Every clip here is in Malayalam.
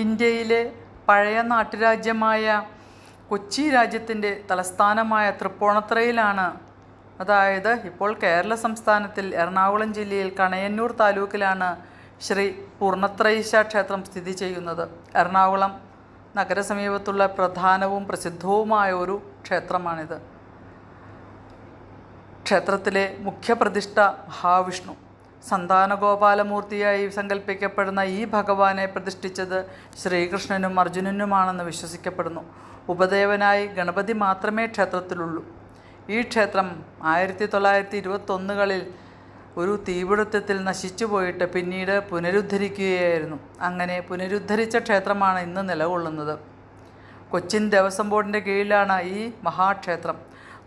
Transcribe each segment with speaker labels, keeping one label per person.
Speaker 1: ഇന്ത്യയിലെ പഴയ നാട്ടുരാജ്യമായ കൊച്ചി രാജ്യത്തിന്റെ തലസ്ഥാനമായ തൃപ്പൂണിത്തറയിലാണ്. അതായത് ഇപ്പോൾ കേരള സംസ്ഥാനത്തിൽ എറണാകുളം ജില്ലയിൽ കണയന്നൂർ താലൂക്കിലാണ് ശ്രീ പൂർണത്രയീശ ക്ഷേത്രം സ്ഥിതി ചെയ്യുന്നത്. എറണാകുളം നഗരസമീപത്തുള്ള പ്രധാനവും പ്രസിദ്ധവുമായ ഒരു ക്ഷേത്രമാണിത്. ക്ഷേത്രത്തിലെ മുഖ്യപ്രതിഷ്ഠ മഹാവിഷ്ണു. സന്താനഗോപാലമൂർത്തിയായി സങ്കല്പിക്കപ്പെടുന്ന ഈ ഭഗവാനെ പ്രതിഷ്ഠിച്ചത് ശ്രീകൃഷ്ണനും അർജുനനുമാണെന്ന് വിശ്വസിക്കപ്പെടുന്നു. ഉപദേവനായി ഗണപതി മാത്രമേ ക്ഷേത്രത്തിലുള്ളൂ. ഈ ക്ഷേത്രം ആയിരത്തി തൊള്ളായിരത്തി ഇരുപത്തൊന്നുകളിൽ ഒരു തീപിടുത്തത്തിൽ നശിച്ചുപോയിട്ട് പിന്നീട് പുനരുദ്ധരിക്കുകയായിരുന്നു. അങ്ങനെ പുനരുദ്ധരിച്ച ക്ഷേത്രമാണ് ഇന്ന് നിലകൊള്ളുന്നത്. കൊച്ചിൻ ദേവസ്വം ബോർഡിന്റെ കീഴിലാണ് ഈ മഹാക്ഷേത്രം.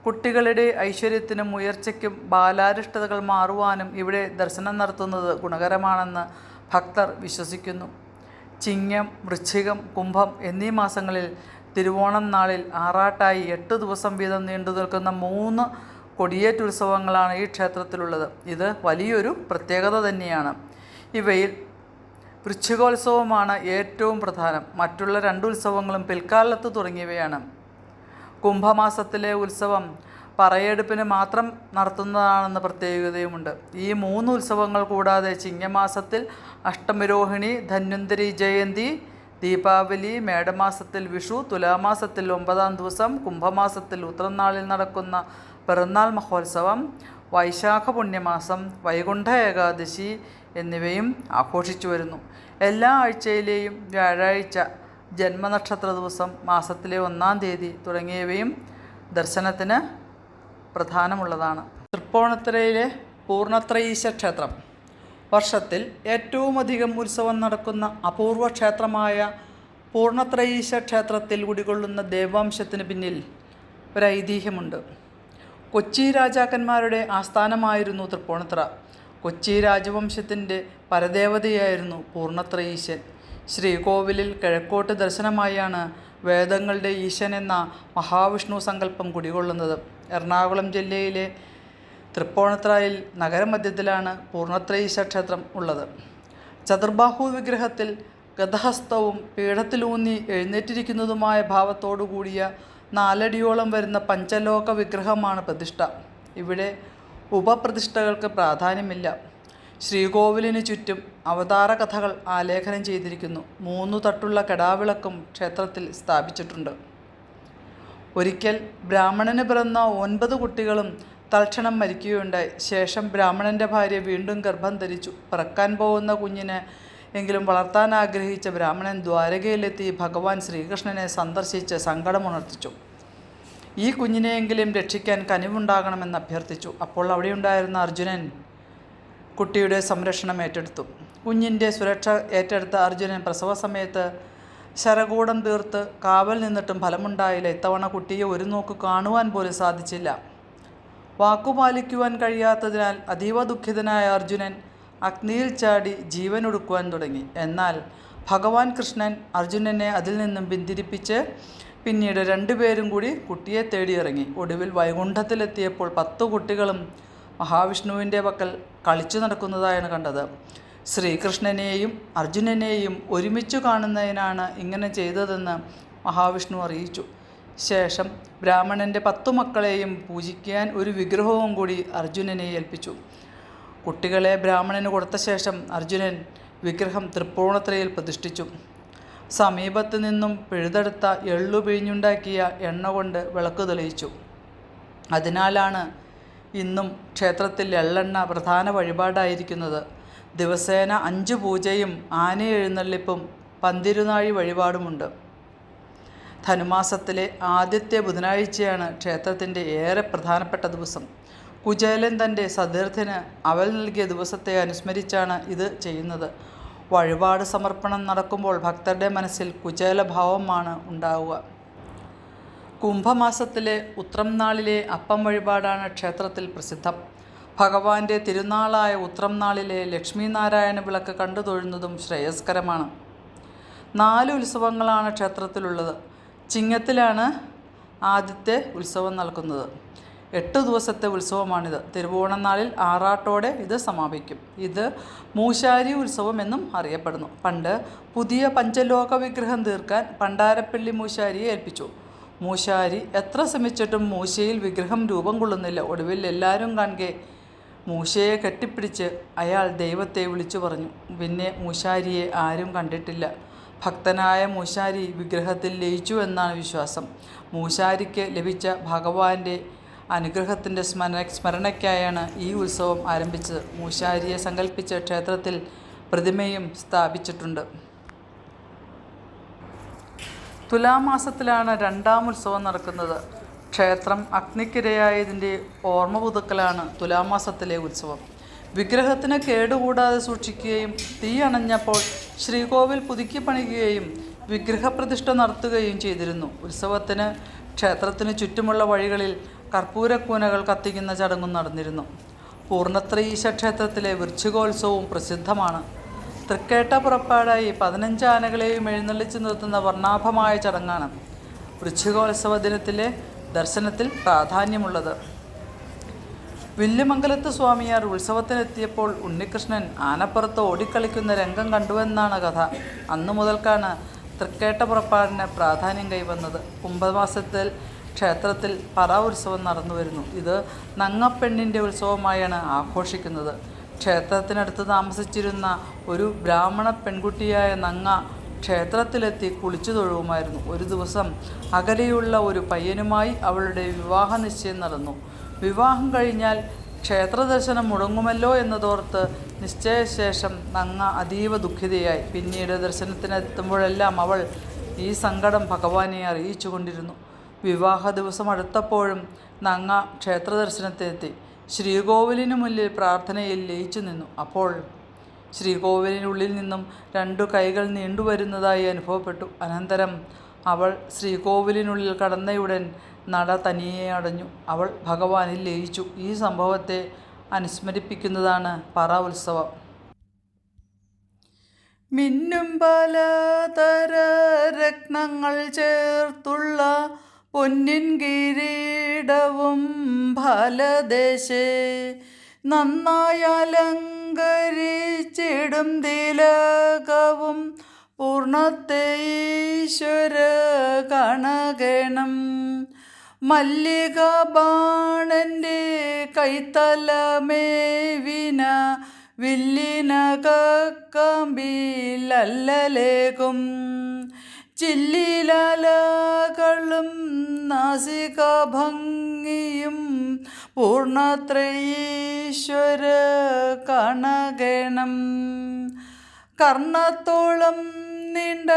Speaker 1: കുട്ടികളുടെ ഐശ്വര്യത്തിനും ഉയർച്ചയ്ക്കും ബാലാരിഷ്ടതകൾ മാറുവാനും ഇവിടെ ദർശനം നടത്തുന്നത് ഗുണകരമാണെന്ന് ഭക്തർ വിശ്വസിക്കുന്നു. ചിങ്ങം വൃശ്ചികം കുംഭം എന്നീ മാസങ്ങളിൽ തിരുവോണം നാളിൽ ആറാട്ടായി എട്ട് ദിവസം വീതം നീണ്ടു നിൽക്കുന്ന മൂന്ന് കൊടിയേറ്റുത്സവങ്ങളാണ് ഈ ക്ഷേത്രത്തിലുള്ളത്. ഇത് വലിയൊരു പ്രത്യേകത തന്നെയാണ്. ഇവയിൽ വൃശ്ചികോത്സവമാണ് ഏറ്റവും പ്രധാനം. മറ്റുള്ള രണ്ടുത്സവങ്ങളും പിൽക്കാലത്ത് തുടങ്ങിയവയാണ്. കുംഭമാസത്തിലെ ഉത്സവം പറയെടുപ്പിന് മാത്രം നടത്തുന്നതാണെന്ന് പ്രത്യേകതയുമുണ്ട്. ഈ മൂന്ന് ഉത്സവങ്ങൾ കൂടാതെ ചിങ്ങമാസത്തിൽ അഷ്ടമിരോഹിണി ധന്വന്തരി ജയന്തി ദീപാവലി മേടമാസത്തിൽ വിഷു തുലാമാസത്തിൽ ഒമ്പതാം ദിവസം കുംഭമാസത്തിൽ ഉത്രനാളിൽ നടക്കുന്ന പിറന്നാൾ മഹോത്സവം വൈശാഖ പുണ്യമാസം വൈകുണ്ഠ ഏകാദശി എന്നിവയും ആഘോഷിച്ചു വരുന്നു. എല്ലാ ആഴ്ചയിലെയും വ്യാഴാഴ്ച ജന്മനക്ഷത്ര ദിവസം മാസത്തിലെ ഒന്നാം തീയതി തുടങ്ങിയവയും ദർശനത്തിന് പ്രധാനമുള്ളതാണ്. തൃപ്പൂണിത്തുറയിലെ പൂർണത്രയീശ ക്ഷേത്രം. വർഷത്തിൽ ഏറ്റവുമധികം ഉത്സവം നടക്കുന്ന അപൂർവ ക്ഷേത്രമായ പൂർണത്രയീശ ക്ഷേത്രത്തിൽ കുടികൊള്ളുന്ന ദേവാംശത്തിന് പിന്നിൽ ഒരു ഐതിഹ്യമുണ്ട് കൊച്ചി രാജാക്കന്മാരുടെ ആസ്ഥാനമായിരുന്നു തൃപ്പൂണിത്തുറ. കൊച്ചി രാജവംശത്തിന്റെ പരദേവതയായിരുന്നു പൂർണത്രയീശൻ. ശ്രീകോവിലിൽ കിഴക്കോട്ട് ദർശനമായാണ് വേദങ്ങളുടെ ഈശൻ എന്ന മഹാവിഷ്ണു സങ്കല്പം കുടികൊള്ളുന്നത്. എറണാകുളം ജില്ലയിലെ തൃപ്പോണത്രായിൽ നഗരമധ്യത്തിലാണ് പൂർണത്രയീശ ക്ഷേത്രം ഉള്ളത്. ചതുർബാഹു വിഗ്രഹത്തിൽ ഗതഹസ്തവും പീഠത്തിലൂന്നി എഴുന്നേറ്റിരിക്കുന്നതുമായ ഭാവത്തോടു കൂടിയ നാലടിയോളം വരുന്ന പഞ്ചലോക വിഗ്രഹമാണ് പ്രതിഷ്ഠ. ഇവിടെ ഉപപ്രതിഷ്ഠകൾക്ക് പ്രാധാന്യമില്ല. ശ്രീകോവിലിന് ചുറ്റും അവതാര കഥകൾ ആലേഖനം ചെയ്തിരിക്കുന്നു. മൂന്നു തട്ടുള്ള കടാവിളക്കും ക്ഷേത്രത്തിൽ സ്ഥാപിച്ചിട്ടുണ്ട്. ഒരിക്കൽ ബ്രാഹ്മണന് പിറന്ന ഒൻപത് കുട്ടികളും തൽക്ഷണം മരിക്കുകയുണ്ടായി. ശേഷം ബ്രാഹ്മണന്റെ ഭാര്യ വീണ്ടും ഗർഭം ധരിച്ചു. പിറക്കാൻ പോകുന്ന കുഞ്ഞിനെ എങ്കിലും വളർത്താൻ ആഗ്രഹിച്ച ബ്രാഹ്മണൻ ദ്വാരകയിലെത്തി ഭഗവാൻ ശ്രീകൃഷ്ണനെ സന്ദർശിച്ച് സങ്കടമുണർത്തിച്ചു. ഈ കുഞ്ഞിനെയെങ്കിലും രക്ഷിക്കാൻ കനിവുണ്ടാകണമെന്ന് അഭ്യർത്ഥിച്ചു. അപ്പോൾ അവിടെയുണ്ടായിരുന്ന അർജുനൻ കുട്ടിയുടെ സംരക്ഷണം ഏറ്റെടുത്തു. കുഞ്ഞിന്റെ സുരക്ഷ ഏറ്റെടുത്ത അർജുനൻ പ്രസവ സമയത്ത് ശരകൂടം തീർത്ത് കാവൽ നിന്നിട്ടും ഫലമുണ്ടായില്ല. ഇത്തവണ കുട്ടിയെ ഒരു നോക്ക് കാണുവാൻ പോലും സാധിച്ചില്ല. വാക്കുപാലിക്കുവാൻ കഴിയാത്തതിനാൽ അതീവ ദുഃഖിതനായ അർജുനൻ അഗ്നിയിൽ ചാടി ജീവൻ ജീവനൊടുക്കുവാൻ തുടങ്ങി. എന്നാൽ ഭഗവാൻ കൃഷ്ണൻ അർജുനനെ അതിൽ നിന്നും പിന്തിരിപ്പിച്ച് പിന്നീട് രണ്ടുപേരും കൂടി കുട്ടിയെ തേടിയിറങ്ങി. ഒടുവിൽ വൈകുണ്ഠത്തിലെത്തിയപ്പോൾ പത്തു കുട്ടികളും മഹാവിഷ്ണുവിന്റെ പക്കൽ കളിച്ചു നടക്കുന്നതായാണ് കണ്ടത്. ശ്രീകൃഷ്ണനെയും അർജുനനെയും ഒരുമിച്ച് കാണുന്നതിനാണ് ഇങ്ങനെ ചെയ്തതെന്ന് മഹാവിഷ്ണു അറിയിച്ചു. ശേഷം ബ്രാഹ്മണന്റെ പത്തു മക്കളെയും പൂജിക്കാൻ ഒരു വിഗ്രഹവും കൂടി അർജുനനെ ഏൽപ്പിച്ചു. കുട്ടികളെ ബ്രാഹ്മണന് കൊടുത്ത ശേഷം അർജുനൻ വിഗ്രഹം തൃപ്പൂണത്രയിൽ പ്രതിഷ്ഠിച്ചു. സമീപത്ത് നിന്നും പിഴുതെടുത്ത എള്ളു പിഴിഞ്ഞുണ്ടാക്കിയ എണ്ണ കൊണ്ട് വിളക്ക് തെളിയിച്ചു. അതിനാലാണ് ഇന്നും ക്ഷേത്രത്തിൽ എള്ളെണ്ണ പ്രധാന വഴിപാടായിരിക്കുന്നത്. ദിവസേന അഞ്ച് പൂജയും ആന എഴുന്നള്ളിപ്പും പന്തിരുനാഴി വഴിപാടുമുണ്ട്. ധനുമാസത്തിലെ ആദ്യത്തെ ബുധനാഴ്ചയാണ് ക്ഷേത്രത്തിന്റെ ഏറെ പ്രധാനപ്പെട്ട ദിവസം. കുചേലൻ തന്റെ സതീർത്ഥന് അവൽ നൽകിയ ദിവസത്തെ അനുസ്മരിച്ചാണ് ഇത് ചെയ്യുന്നത്. വഴിപാട് സമർപ്പണം നടക്കുമ്പോൾ ഭക്തരുടെ മനസ്സിൽ കുചേലഭാവമാണ് ഉണ്ടാവുക. കുംഭമാസത്തിലെ ഉത്രം നാളിലെ അപ്പം വഴിപാടാണ് ക്ഷേത്രത്തിൽ പ്രസിദ്ധം. ഭഗവാന്റെ തിരുനാളായ ഉത്രം നാളിലെ ലക്ഷ്മീനാരായണ വിളക്ക് കണ്ടു തൊഴുന്നതും ശ്രേയസ്കരമാണ്. നാല് ഉത്സവങ്ങളാണ് ക്ഷേത്രത്തിലുള്ളത്. ചിങ്ങത്തിലാണ് ആദ്യത്തെ ഉത്സവം നൽകുന്നത്. എട്ട് ദിവസത്തെ ഉത്സവമാണിത്. തിരുവോണനാളിൽ ആറാട്ടോടെ ഇത് സമാപിക്കും. ഇത് മൂശാരി ഉത്സവം എന്നും അറിയപ്പെടുന്നു. പണ്ട് പുതിയ പഞ്ചലോക വിഗ്രഹം തീർക്കാൻ പണ്ടാരപ്പള്ളി മൂശാരിയെ ഏൽപ്പിച്ചു. മൂശാരി എത്ര ശ്രമിച്ചിട്ടും മൂശയിൽ വിഗ്രഹം രൂപം കൊള്ളുന്നില്ല. ഒടുവിൽ എല്ലാവരും കാണുകെ മൂശയെ കെട്ടിപ്പിടിച്ച് അയാൾ ദൈവത്തെ വിളിച്ചു പറഞ്ഞു. പിന്നെ മൂശാരിയെ ആരും കണ്ടിട്ടില്ല. ഭക്തനായ മൂശാരി വിഗ്രഹത്തിൽ ലയിച്ചു എന്നാണ് വിശ്വാസം. മൂശാരിക്ക് ലഭിച്ച ഭഗവാന്റെ അനുഗ്രഹത്തിന്റെ സ്മരണ സ്മരണയ്ക്കായാണ് ഈ ഉത്സവം ആരംഭിച്ചത്. മൂശാരിയെ സങ്കല്പിച്ച ക്ഷേത്രത്തിൽ പ്രതിമയും സ്ഥാപിച്ചിട്ടുണ്ട്. തുലാമാസത്തിലാണ് രണ്ടാം ഉത്സവം നടക്കുന്നത്. ക്ഷേത്രം അഗ്നിക്കിരയായതിന്റെ ഓർമ്മ പുതുക്കലാണ് തുലാമാസത്തിലെ ഉത്സവം. വിഗ്രഹത്തിന് കേടുകൂടാതെ സൂക്ഷിക്കുകയും തീ അണഞ്ഞപ്പോൾ ശ്രീകോവിൽ പുതുക്കി പണിയുകയും വിഗ്രഹപ്രതിഷ്ഠ നടത്തുകയും ചെയ്തിരുന്നു. ഉത്സവത്തിന് ക്ഷേത്രത്തിന് ചുറ്റുമുള്ള വഴികളിൽ കർപ്പൂരക്കൂനകൾ കത്തിക്കുന്ന ചടങ്ങും നടന്നിരുന്നു. പൂർണത്രയീശ ക്ഷേത്രത്തിലെ വൃശ്ചികോത്സവവും പ്രസിദ്ധമാണ്. തൃക്കേട്ട പുറപ്പാടായി പതിനഞ്ച് ആനകളെയും എഴുന്നള്ളിച്ചു നിർത്തുന്ന വർണാഭമായ ചടങ്ങാണ് വൃശ്ചികോത്സവ ദിനത്തിലെ ദർശനത്തിൽ പ്രാധാന്യമുള്ളത്. വില്ലുമംഗലത്ത് സ്വാമിയാർ ഉത്സവത്തിനെത്തിയപ്പോൾ ഉണ്ണികൃഷ്ണൻ ആനപ്പുറത്ത് ഓടിക്കളിക്കുന്ന രംഗം കണ്ടുവെന്നാണ് കഥ. അന്നു മുതൽക്കാണ് തൃക്കേട്ട പുറപ്പാടിന് പ്രാധാന്യം കൈവന്നത്. കുംഭമാസത്തിൽ ക്ഷേത്രത്തിൽ പറ ഉത്സവം നടന്നു വരുന്നു ഇത് നങ്ങപ്പെണ്ണിന്റെ ഉത്സവമായാണ് ആഘോഷിക്കുന്നത്. ക്ഷേത്രത്തിനടുത്ത് താമസിച്ചിരുന്ന ഒരു ബ്രാഹ്മണ പെൺകുട്ടിയായ നങ്ങ ക്ഷേത്രത്തിലെത്തി കുളിച്ചു തൊഴുവുമായിരുന്നു. ഒരു ദിവസം അകലെയുള്ള ഒരു പയ്യനുമായി അവളുടെ വിവാഹ നിശ്ചയം നടന്നു. വിവാഹം കഴിഞ്ഞാൽ ക്ഷേത്ര ദർശനം മുടങ്ങുമല്ലോ എന്നതോർത്ത് നിശ്ചയശേഷം നങ്ങ അതീവ ദുഃഖിതയായി. പിന്നീട് ദർശനത്തിനെത്തുമ്പോഴെല്ലാം അവൾ ഈ സങ്കടം ഭഗവാനെ അറിയിച്ചു കൊണ്ടിരുന്നു വിവാഹ ദിവസം അടുത്തപ്പോഴും നങ്ങ ക്ഷേത്ര ദർശനത്തിനെത്തി ശ്രീകോവിലിനു മുന്നിൽ പ്രാർത്ഥനയിൽ ലയിച്ചു നിന്നു. അപ്പോൾ ശ്രീകോവിലിനുള്ളിൽ നിന്നും രണ്ടു കൈകൾ നീണ്ടുവരുന്നതായി അനുഭവപ്പെട്ടു. അനന്തരം അവൾ ശ്രീകോവിലിനുള്ളിൽ കടന്നയുടൻ നട തനിയെ അടഞ്ഞു. അവൾ ഭഗവാനിൽ ലയിച്ചു. ഈ സംഭവത്തെ അനുസ്മരിപ്പിക്കുന്നതാണ് പറ ഉത്സവം. മിന്നും പലതര രത്നങ്ങൾ ചേർത്തുള്ള പൊന്നിൻ കിരീടവും ഫലദേശേ നന്നായി അലങ്കരിച്ചിടും തിലകവും പൂർണത്തെ ഈശ്വര കണകണം. മല്ലിക ബാണന്റെ കൈത്തലമേവിന വില്ലിനകക്കമ്പിലല്ലേകും ചില്ലിലലകളും നാസിക ഭംഗിയും പൂർണത്രയീശ്വര കണകണം. കർണത്തോളം നീണ്ട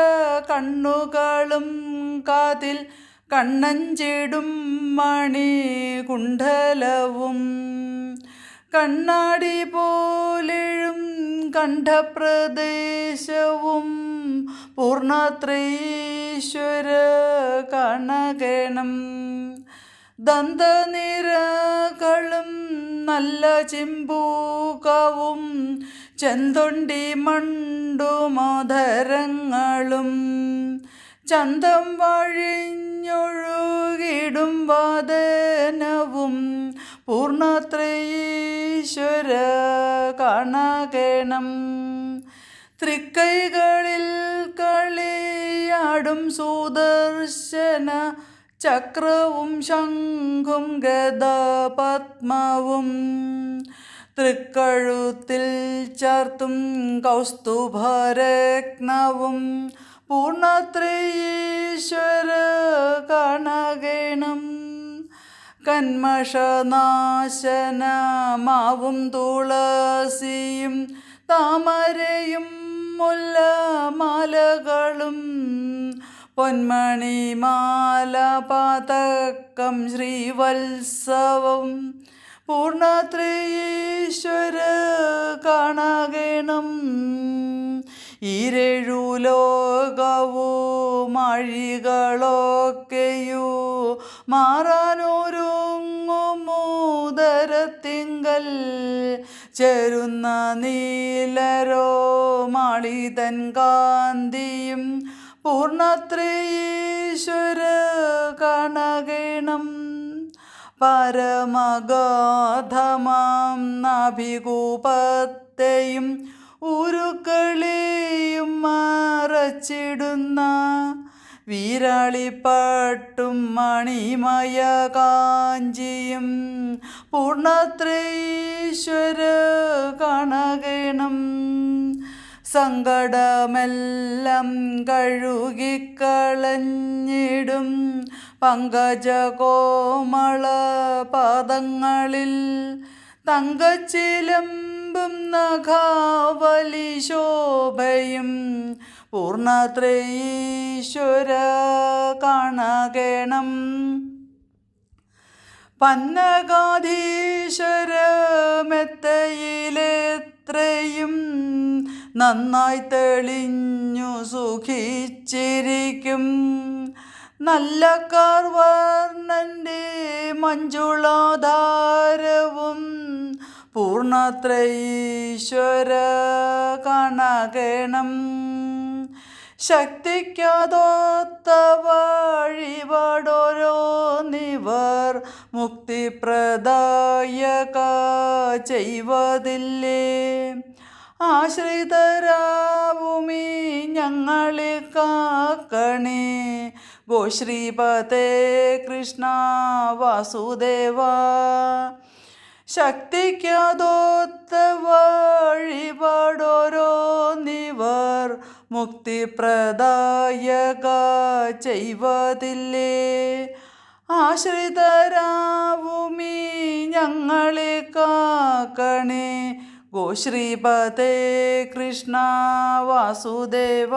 Speaker 1: കണ്ണുകളും കാതിൽ കണ്ണഞ്ചിടും മണി കുണ്ഡലവും കണ്ണാടി പോലെഴും കണ്ഠപ്രദേശവും പൂർണത്രയീശ്വര കണകേണം. ദന്തനിരകളും നല്ല ചിമ്പൂകവും ചെന്തൊണ്ടി മണ്ടുമോദരങ്ങളും ചന്തം വഴിഞ്ഞൊഴുകിടും വാദനവും പൂർണത്രയീശ്വര കണകണം. തൃക്കൈകളിൽ കളിയാടും സുദർശന ചക്രവും ശംഖും ഗദപത്മവും. തൃക്കഴുത്തിൽ ചേർത്തും കൗസ്തുഭരത്നവും. പൂർണത്രയീശ്വര കണകണം. കന്മഷനാശനമാവും തുളസിയും താമരയും മുല്ലമാലകളും പൊന്മണിമാല പാതക്കം ശ്രീവത്സവം. പൂർണത്രയീശ്വര കാണകണം. ഈരേഴു ലോകവും അഴികളൊക്കെയോ മാറാനൊരുങ്ങുമൂതരത്തിങ്കൽ ചേരുന്ന നീലരോ മാളിതൻ കാന്തിയും പൂർണത്രയീശ്വര കണകണം. പരമഗാധമാം നാഭികൂപത്തെയും ഉരുക്കളെയും മറച്ചിടുന്ന വീരാളിപ്പട്ടും മണിമയ കാഞ്ചിയും പൂർണത്രീശ്വര കണകണം. സങ്കടമെല്ലാം കഴുകിക്കളഞ്ഞിടും പങ്കജകോമള പാദങ്ങളിൽ. തങ്കച്ചിലമ്പും നഖാവലി ശോഭയും പൂർണത്രയീശ്വര കാണകേണം. പന്നകാധീശ്വരമെത്തയിലെത്രയും നന്നായി തെളിഞ്ഞു സുഖിച്ചിരിക്കും. നല്ല കാർവർണന്റെ മഞ്ജുളാധാരവും പൂർണത്രയീശ്വര കണകണം. ശക്തിക്കാതോത്ത വഴിപാടോരോന്നിവർ മുക്തിപ്രദായക ചെയ്വതില്ലേ? ആശ്രിതരാവുമീ ഞങ്ങളെ കാക്കണേ. ഗോശ്രീപതേ കൃഷ്ണ വാസുദേവ. ശക്തിക്കാതോത്ത മുക്തിപ്രദായക ചെയ്വതില്ലേ ആശ്രിതരാവുമീ ഞങ്ങളെ കാക്കണേ. ഗോശ്രീപതേ കൃഷ്ണ വാസുദേവ.